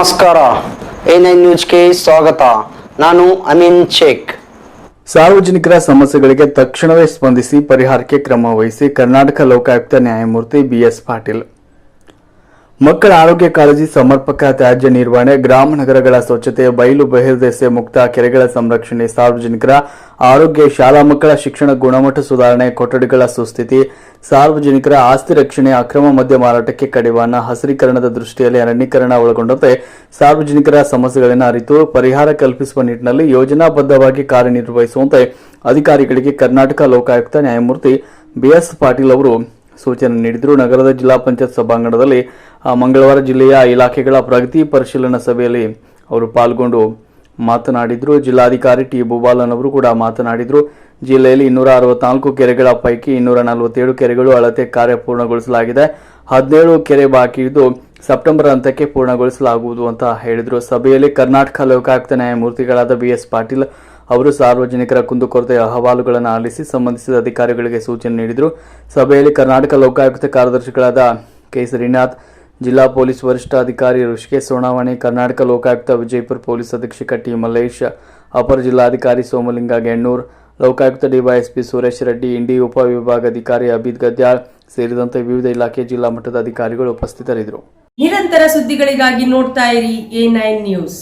ನಮಸ್ಕಾರ. A nine ನ್ಯೂಸ್ಗೆ ಸ್ವಾಗತ. ನಾನು ಅಮೀನ್ ಶೇಖ್. ಸಾರ್ವಜನಿಕರ ಸಮಸ್ಯೆಗಳಿಗೆ ತಕ್ಷಣವೇ ಸ್ಪಂದಿಸಿ ಪರಿಹಾರಕ್ಕೆ ಕ್ರಮ ವಹಿಸಿ ಕರ್ನಾಟಕ ಲೋಕಾಯುಕ್ತ ನ್ಯಾಯಮೂರ್ತಿ ಬಿಎಸ್ ಪಾಟೀಲ್. ಮಕ್ಕಳ ಆರೋಗ್ಯ ಕಾಳಜಿ ಸಮರ್ಪಕ ತ್ಯಾಜ್ಯ ನಿರ್ವಹಣೆ, ಗ್ರಾಮ ನಗರಗಳ ಸ್ವಚ್ಛತೆ, ಬಯಲು ಬಹಿರ್ದೆಸೆ ಮುಕ್ತ ಕೆರೆಗಳ ಸಂರಕ್ಷಣೆ, ಸಾರ್ವಜನಿಕರ ಆರೋಗ್ಯ, ಶಾಲಾ ಮಕ್ಕಳ ಶಿಕ್ಷಣ ಗುಣಮಟ್ಟ ಸುಧಾರಣೆ, ಕೊಠಡಿಗಳ ಸುಸ್ಥಿತಿ, ಸಾರ್ವಜನಿಕರ ಆಸ್ತಿ ರಕ್ಷಣೆ, ಅಕ್ರಮ ಮದ್ಯ ಮಾರಾಟಕ್ಕೆ ಕಡಿವಾಣ, ಹಸಿರೀಕರಣದ ದೃಷ್ಟಿಯಲ್ಲಿ ಅರಣ್ಯೀಕರಣ ಒಳಗೊಂಡಂತೆ ಸಾರ್ವಜನಿಕರ ಸಮಸ್ಯೆಗಳನ್ನು ಅರಿತು ಪರಿಹಾರ ಕಲ್ಪಿಸುವ ನಿಟ್ಟಿನಲ್ಲಿ ಯೋಜನಾಬದ್ಧವಾಗಿ ಕಾರ್ಯನಿರ್ವಹಿಸುವಂತೆ ಅಧಿಕಾರಿಗಳಿಗೆ ಕರ್ನಾಟಕ ಲೋಕಾಯುಕ್ತ ನ್ಯಾಯಮೂರ್ತಿ ಬಿಎಸ್ ಪಾಟೀಲ್ ಅವರು ಸೂಚನೆ ನೀಡಿದರು. ನಗರದ ಜಿಲ್ಲಾ ಪಂಚಾಯತ್ ಸಭಾಂಗಣದಲ್ಲಿ ಮಂಗಳವಾರ ಜಿಲ್ಲೆಯ ಇಲಾಖೆಗಳ ಪ್ರಗತಿ ಪರಿಶೀಲನಾ ಸಭೆಯಲ್ಲಿ ಅವರು ಪಾಲ್ಗೊಂಡು ಮಾತನಾಡಿದರು. ಜಿಲ್ಲಾಧಿಕಾರಿ ಟಿ. ಭೂಬಾಲನ್ ಅವರು ಕೂಡ ಮಾತನಾಡಿದರು. ಜಿಲ್ಲೆಯಲ್ಲಿ ಇನ್ನೂರ ಅರವತ್ನಾಲ್ಕು ಕೆರೆಗಳ ಪೈಕಿ ಇನ್ನೂರ ನಲವತ್ತೇಳು ಕೆರೆಗಳು ಅಳತೆ ಕಾರ್ಯ ಪೂರ್ಣಗೊಳಿಸಲಾಗಿದೆ. ಹದಿನೇಳು ಕೆರೆ ಬಾಕಿ ಇದ್ದು, ಸೆಪ್ಟೆಂಬರ್ ಹಂತಕ್ಕೆ ಪೂರ್ಣಗೊಳಿಸಲಾಗುವುದು ಅಂತ ಹೇಳಿದರು. ಸಭೆಯಲ್ಲಿ ಕರ್ನಾಟಕ ಲೋಕಾಯುಕ್ತ ನ್ಯಾಯಮೂರ್ತಿಗಳಾದ ಬಿಎಸ್ ಪಾಟೀಲ್ ಅವರು ಸಾರ್ವಜನಿಕರ ಕುಂದುಕೊರತೆಯ ಅಹವಾಲುಗಳನ್ನು ಆಲಿಸಿ ಸಂಬಂಧಿಸಿದ ಅಧಿಕಾರಿಗಳಿಗೆ ಸೂಚನೆ ನೀಡಿದರು. ಸಭೆಯಲ್ಲಿ ಕರ್ನಾಟಕ ಲೋಕಾಯುಕ್ತ ಕಾರ್ಯದರ್ಶಿಗಳಾದ ಕೆ ಶ್ರೀನಾಥ್, ಜಿಲ್ಲಾ ಪೊಲೀಸ್ ವರಿಷ್ಠಾಧಿಕಾರಿ ಋಷಿಕೇಶ್ ಸೋಣಾವಣಿ ಕರ್ನಾಟಕ ಲೋಕಾಯುಕ್ತ ವಿಜಯಪುರ ಪೊಲೀಸ್ ಅಧೀಕ್ಷಕ ಟಿ ಮಲ್ಲೇಶ್, ಅಪರ ಜಿಲ್ಲಾಧಿಕಾರಿ ಸೋಮಲಿಂಗ ಗೆಣ್ಣೂರ್, ಲೋಕಾಯುಕ್ತ ಡಿವೈಎಸ್ಪಿ ಸುರೇಶ್ ರೆಡ್ಡಿ, ಇಂಡಿ ಉಪವಿಭಾಗಾಧಿಕಾರಿ ಅಬಿದ್ ಗದ್ಯಾಳ್ ಸೇರಿದಂತೆ ವಿವಿಧ ಇಲಾಖೆ ಜಿಲ್ಲಾ ಮಟ್ಟದ ಅಧಿಕಾರಿಗಳು ಉಪಸ್ಥಿತರಿದ್ದರು. ನಿರಂತರ ಸುದ್ದಿಗಳಿಗಾಗಿ ನೋಡ್ತಾ ಇರಿ ಎ ನ್ಯೂಸ್.